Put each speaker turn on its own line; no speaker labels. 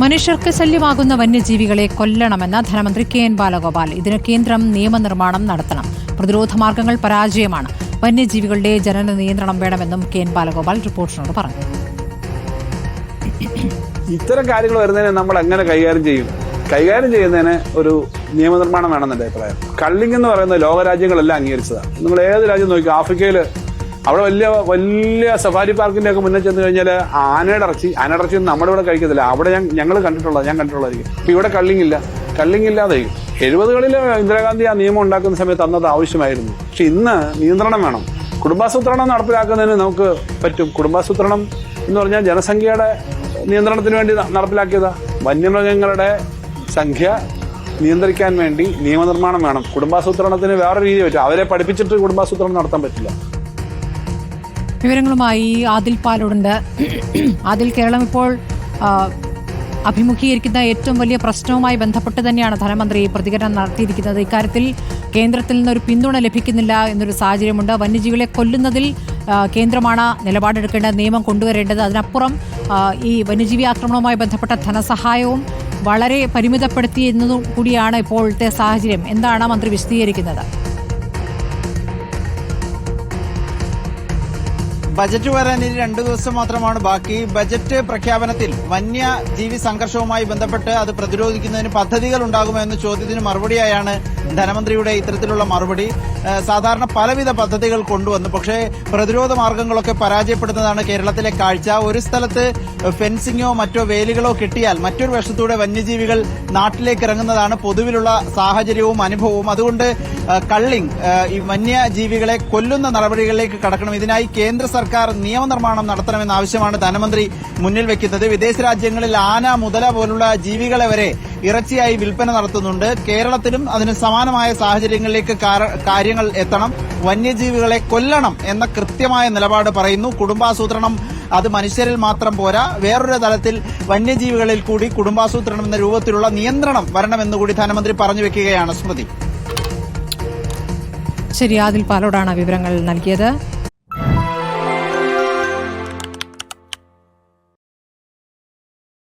മനുഷ്യർക്ക് ശല്യമാകുന്ന വന്യജീവികളെ കൊല്ലണമെന്ന് ധനമന്ത്രി കെ എൻ ബാലഗോപാൽ. ഇതിന് കേന്ദ്രം നിയമനിർമ്മാണം നടത്തണം. പ്രതിരോധ മാർഗങ്ങൾ പരാജയമാണ്. വന്യജീവികളുടെ ജനന നിയന്ത്രണം വേണമെന്നും കെ എൻ ബാലഗോപാൽ റിപ്പോർട്ടിനോട് പറഞ്ഞു.
ഇത്തരം കാര്യങ്ങൾ വരുന്നതിനെ നമ്മൾ എങ്ങനെ കൈകാര്യം ചെയ്യും? കൈകാര്യം ചെയ്യുന്നതിന് ഒരു നിയമനിർമ്മാണം വേണമെന്ന് അഭിപ്രായം? കള്ളിങ് എന്ന് പറയുന്നത് ലോകരാജ്യങ്ങളെല്ലാം അംഗീകരിച്ചതാണ്. നിങ്ങൾ ഏത് രാജ്യം നോക്കി ആഫ്രിക്കയിൽ അവിടെ വലിയ വലിയ സഫാരി പാർക്കിന്റെ ഒക്കെ മുന്നേ ചെന്ന് കഴിഞ്ഞാൽ ആനയുടെ ഇറച്ചി ആനയുടെ ഇറച്ചി ഒന്നും നമ്മുടെ ഇവിടെ കഴിക്കത്തില്ല. അവിടെ ഞാൻ ഞങ്ങൾ കണ്ടിട്ടുള്ളത് ഞാൻ കണ്ടിട്ടുള്ളതായിരിക്കും. ഇപ്പൊ ഇവിടെ കള്ളിങ്ങില്ല കള്ളിങ്ങില്ലാതെ എഴുപതുകളിൽ ഇന്ദിരാഗാന്ധി ആ നിയമം ഉണ്ടാക്കുന്ന സമയത്ത് അന്നത് ആവശ്യമായിരുന്നു. പക്ഷെ ഇന്ന് നിയന്ത്രണം വേണം. കുടുംബാസൂത്രണം നടപ്പിലാക്കുന്നതിന് നമുക്ക് പറ്റും. കുടുംബാസൂത്രണം എന്ന് പറഞ്ഞാൽ ജനസംഖ്യയുടെ നിയന്ത്രണത്തിന് വേണ്ടി നടപ്പിലാക്കിയതാ. വന്യമൃഗങ്ങളുടെ സംഖ്യ നിയന്ത്രിക്കാൻ വേണ്ടി നിയമനിർമ്മാണം വേണം. കുടുംബാസൂത്രണത്തിന് വേറെ രീതി പറ്റും. അവരെ പഠിപ്പിച്ചിട്ട് കുടുംബാസൂത്രണം നടത്താൻ പറ്റില്ല.
വിവരങ്ങളുമായി ആദിൽ പാലോടുണ്ട്. ആദിൽ കേരളം ഇപ്പോൾ അഭിമുഖീകരിക്കുന്ന ഏറ്റവും വലിയ പ്രശ്നവുമായി ബന്ധപ്പെട്ട് തന്നെയാണ് ധനമന്ത്രി പ്രതികരണം നടത്തിയിരിക്കുന്നത്. ഇക്കാര്യത്തിൽ കേന്ദ്രത്തിൽ നിന്നൊരു പിന്തുണ ലഭിക്കുന്നില്ല എന്നൊരു സാഹചര്യമുണ്ട്. വന്യജീവികളെ കൊല്ലുന്നതിൽ കേന്ദ്രമാണ് നിലപാടെടുക്കേണ്ട നിയമം കൊണ്ടുവരേണ്ടത്. അതിനപ്പുറം ഈ വന്യജീവി ആക്രമണവുമായി ബന്ധപ്പെട്ട ധനസഹായവും വളരെ പരിമിതപ്പെടുത്തി എന്നതും കൂടിയാണ് ഇപ്പോഴത്തെ സാഹചര്യം. എന്താണ് മന്ത്രി വിശദീകരിക്കുന്നത്?
ബജറ്റ് വരാൻ ഇനി രണ്ടു ദിവസം മാത്രമാണ് ബാക്കി. ബജറ്റ് പ്രഖ്യാപനത്തിൽ വന്യജീവി സംഘർഷവുമായി ബന്ധപ്പെട്ട് അത് പ്രതിരോധിക്കുന്നതിന് പദ്ധതികൾ ഉണ്ടാകുമോ എന്ന ചോദ്യത്തിന് മറുപടിയായാണ് ധനമന്ത്രിയുടെ ഇത്തരത്തിലുള്ള മറുപടി. സാധാരണ പലവിധ പദ്ധതികൾ കൊണ്ടുവന്നു. പക്ഷേ പ്രതിരോധ മാർഗങ്ങളൊക്കെ പരാജയപ്പെടുന്നതാണ് കേരളത്തിലെ കാഴ്ച. ഒരു സ്ഥലത്ത് ഫെൻസിങ്ങോ മറ്റോ വേലികളോ കിട്ടിയാൽ മറ്റൊരു വശത്തൂടെ വന്യജീവികൾ നാട്ടിലേക്ക് ഇറങ്ങുന്നതാണ് പൊതുവിലുള്ള സാഹചര്യവും അനുഭവവും. അതുകൊണ്ട് കള്ളിംഗ് ഈ വന്യജീവികളെ കൊല്ലുന്ന നടപടികളിലേക്ക് കടക്കണം. ഇതിനായി കേന്ദ്ര സർക്കാർ നിയമനിർമ്മാണം നടത്തണമെന്ന ആവശ്യമാണ് ധനമന്ത്രി മുന്നിൽ വെക്കുന്നത്. വിദേശ രാജ്യങ്ങളിൽ ആന മുതല പോലുള്ള ജീവികളെ വരെ ഇറച്ചിയായി വിൽപ്പന നടത്തുന്നുണ്ട്. കേരളത്തിലും അതിന് സമാനമായ സാഹചര്യങ്ങളിലേക്ക് കാര്യങ്ങൾ എത്തണം. വന്യജീവികളെ കൊല്ലണം എന്ന കൃത്യമായ നിലപാട് പറയുന്നു. കുടുംബാസൂത്രണം അത് മനുഷ്യരിൽ മാത്രം പോരാ. വേറൊരു തലത്തിൽ വന്യജീവികളിൽ കൂടി കുടുംബാസൂത്രണം എന്ന രൂപത്തിലുള്ള നിയന്ത്രണം വരണമെന്നുകൂടി ധനമന്ത്രി പറഞ്ഞു വെക്കുകയാണ് സ്മൃതി.
ശരി ആദിൽ പാലോടാണ് വിവരങ്ങൾ നൽകിയത്.